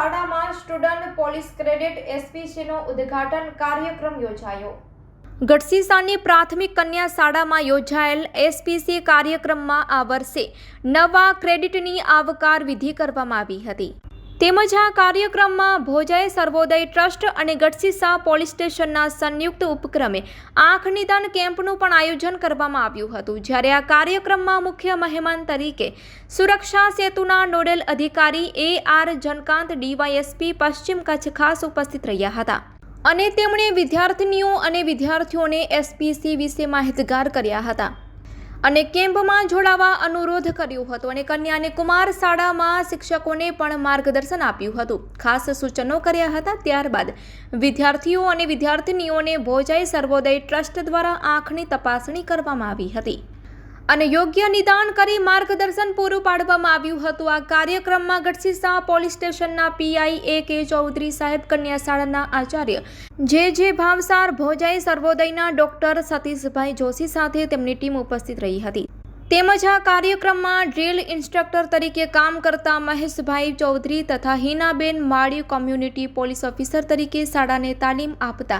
શાળામાં student police credit એસપીસીનો ઉદ્ઘાટન કાર્યક્રમ યોજાયો. ગઢસીસાની પ્રાથમિક કન્યા શાળામાં યોજાયેલ એસપીસી કાર્યક્રમમાં આ વર્ષે નવા ક્રેડિટની આવકાર વિધિ કરવામાં આવી હતી. તેમજ આ કાર્યક્રમમાં ભોજાઈ સર્વોદય ટ્રસ્ટ અને ગઢસીસા પોલીસ સ્ટેશનના સંયુક્ત ઉપક્રમે આંખ નિદાન કેમ્પનું પણ આયોજન કરવામાં આવ્યું હતું. જ્યારે આ કાર્યક્રમમાં મુખ્ય મહેમાન તરીકે સુરક્ષા સેતુના નોડેલ અધિકારી એ આર જનકાંત ડીવાયએસપી પશ્ચિમ કચ્છ ખાસ ઉપસ્થિત રહ્યા હતા. અને તેમણે વિદ્યાર્થીનીઓ અને વિદ્યાર્થીઓને એસપીસી વિશે માહિતગાર કર્યા હતા. અને કેમ્પમાં જોડાવા અનુરોધ કર્યો હતો અને કન્યાને કુમાર શાળામાં શિક્ષકોને પણ માર્ગદર્શન આપ્યું હતું. ખાસ સૂચનો કર્યા હતા ત્યારબાદ વિદ્યાર્થીઓ અને વિદ્યાર્થીનીઓને ભોજાઈ સર્વોદય ટ્રસ્ટ દ્વારા આંખની તપાસણી કરવામાં આવી હતી. અને યોગ્ય નિદાન કરી માર્ગદર્શન પૂરું પાડવામાં આવ્યું હતું. આ કાર્યક્રમમાં ગઢસીસા પોલીસ સ્ટેશનના પીઆઈ એ કે ચૌધરી સાહેબ કન્યા શાળાના આચાર્ય જે જે ભાવસાર ભોજાઈ સર્વોદયના ડોક્ટર સતીશભાઈ જોશી સાથે તેમની ટીમ ઉપસ્થિત રહી હતી. તેમજ આ કાર્યક્રમમાં ડ્રીલ ઇન્સ્ટ્રક્ટર તરીકે કામ કરતા મહેશભાઈ ચૌધરી તથા Hinaben Mali community police officer તરીકે શાળાને તાલીમ આપતા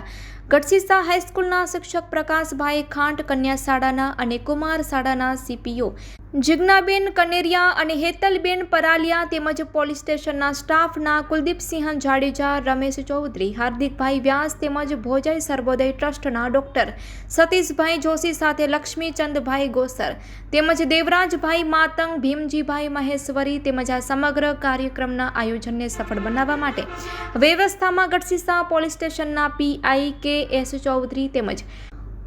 ગઢસીસા હાઈસ્કૂલના શિક્ષક પ્રકાશભાઈ ખાંટ કન્યા શાળાના અને કુમાર શાળાના સીપીઓ જિજ્ઞાબેન કનેરિયા અને હેતલબેન પરાલિયા તેમજ પોલીસ સ્ટેશનના સ્ટાફના કુલદીપસિંહ જાડેજા, રમેશ ચૌધરી, હાર્દિકભાઈ વ્યાસ તેમજ ભોજાઈ સર્વોદય ટ્રસ્ટના ડોક્ટર સતીશભાઈ જોશી સાથે લક્ષ્મીચંદભાઈ ગોસર તેમજ દેવરાજભાઈ માતંગ, ભીમજીભાઈ મહેશ્વરી તેમજ આ સમગ્ર કાર્યક્રમના આયોજનને સફળ બનાવવા માટે વ્યવસ્થામાં ગઢસીસા પોલીસ સ્ટેશનના પીઆઈ કે એસ ચૌધરી તેમજ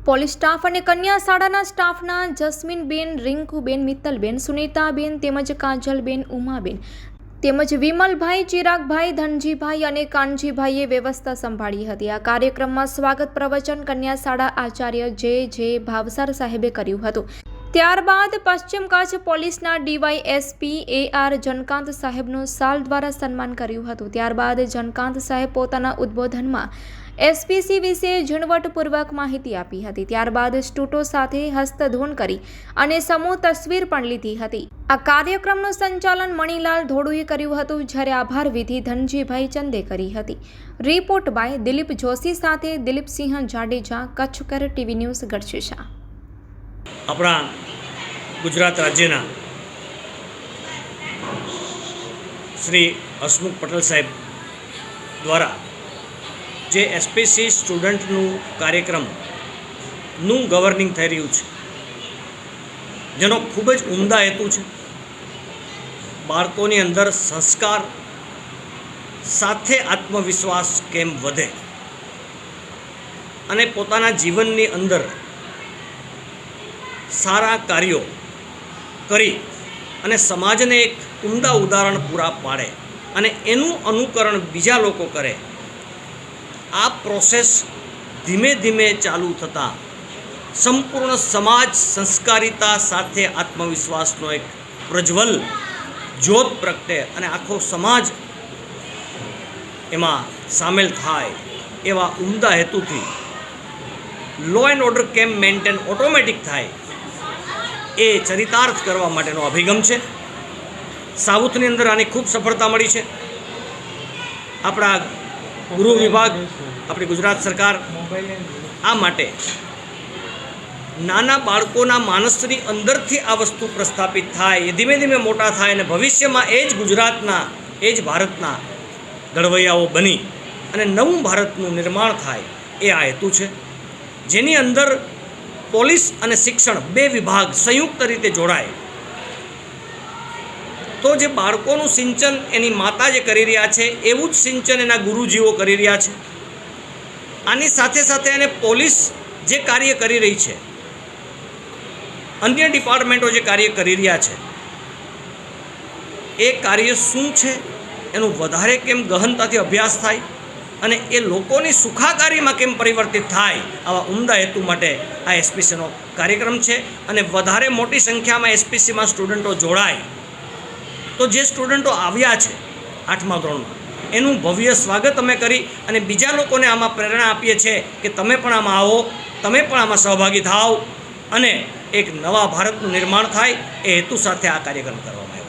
પોલીસ સ્ટાફ અને કન્યા શાળાના સ્ટાફના જસ્મીનબેન, રિંકુબેન, મિત્તલબેન, સુનીતાબેન તેમજ કાજલબેન, ઉમાબેન તેમજ વિમલભાઈ, ચિરાગભાઈ, ધનજીભાઈ અને કાનજીભાઈએ વ્યવસ્થા સંભાળી હતી. આ કાર્યક્રમમાં સ્વાગત પ્રવચન કન્યા શાળા આચાર્ય જે જે ભાવસાર સાહેબે કર્યું હતું. ત્યારબાદ પશ્ચિમ કચ્છ પોલીસના DY SP A R Jankant સાહેબનું સાલ દ્વારા સન્માન કર્યું હતું. ત્યારબાદ જનકાંત સાહેબ પોતાના ઉદ્બોધનમાં એસપીસી વિશે ઝીણવટપૂર્વક માહિતી આપી હતી. ત્યારબાદ સ્ટુટો સાથે હસ્તધૂન કરી અને સમૂહ તસવીર પણ લીધી હતી. આ કાર્યક્રમનું સંચાલન મણિલાલ ધોળુએ કર્યું હતું, જ્યારે આભાર વિધિ ધનજીભાઈ ચંદે કરી હતી. રિપોર્ટ બાય દિલીપ જોશી સાથે દિલીપસિંહ જાડેજા, કચ્છકર ટીવી ન્યૂઝ, ગઢશીશા. આપણા ગુજરાત રાજ્યના શ્રી હસમુખ પટેલ સાહેબ દ્વારા જે એસપીસી સ્ટુડન્ટનું કાર્યક્રમનું ગવર્નિંગ થઈ રહ્યું છે. જેનો ખૂબ જ ઉમદા હેતુ છે. બાળકોની અંદર સંસ્કાર સાથે આત્મવિશ્વાસ કેમ વધે? અને પોતાના જીવનની અંદર સારા કાર્યો કરી અને સમાજને એક ઉમદા ઉદાહરણ પૂરા પાડે અને એનું અનુકરણ બીજા લોકો કરે આ પ્રોસેસ ધીમે ધીમે ચાલુ થતાં સંપૂર્ણ સમાજ સંસ્કારિતા સાથે આત્મવિશ્વાસનો એક પ્રજ્વલ જ્યોત પ્રગટે અને આખો સમાજ એમાં સામેલ થાય એવા ઉમદા હેતુથી લો એન્ડ ઓર્ડર કેમ મેન્ટેન ઓટોમેટિક થાય એ ચરિતાર્થ કરવા માટેનો અભિગમ છે. સાઉથની અંદર આની ખૂબ સફળતા મળી છે. આપણા ગૃહ વિભાગ, આપણી ગુજરાત સરકાર, આ માટે નાના બાળકોના માનસની અંદરથી આ વસ્તુ પ્રસ્થાપિત થાય, એ ધીમે ધીમે મોટા થાય અને ભવિષ્યમાં એ જ ગુજરાતના, એ જ ભારતના ઘડવૈયાઓ બની અને નવું ભારતનું નિર્માણ થાય, એ આ હેતુ છે. જેની અંદર પોલીસ અને શિક્ષણ બે વિભાગ સંયુક્ત રીતે જોડાય તો જે બાળકોનું સિંચન એની માતા જે કરી રહ્યા છે, એવું જ સિંચન એના ગુરુજીઓ કરી રહ્યા છે. આની સાથે સાથે એને પોલીસ જે કાર્ય કરી રહી છે, અન્ય ડિપાર્ટમેન્ટો જે કાર્ય કરી રહ્યા છે, એ કાર્ય શું છે, એનું વધારે કેમ ગહનતાથી અભ્યાસ થાય અને એ લોકોની સુખાકારીમાં કેમ પરિવર્તિત થાય, આવા ઉમદા હેતુ માટે આ એસપીસીનો કાર્યક્રમ છે. અને વધારે મોટી સંખ્યામાં એસપીસીમાં સ્ટુડન્ટો જોડાય તો જે સ્ટુડન્ટો આવ્યા છે આઠમા ધોરણમાં, એનું ભવ્ય સ્વાગત અમે કરી અને બીજા લોકોને આમાં પ્રેરણા આપીએ છીએ કે તમે પણ આમાં આવો, તમે પણ આમાં સહભાગી થાઓ અને એક નવા ભારતનું નિર્માણ થાય, એ હેતુ સાથે આ કાર્યક્રમ કરવામાં આવ્યો.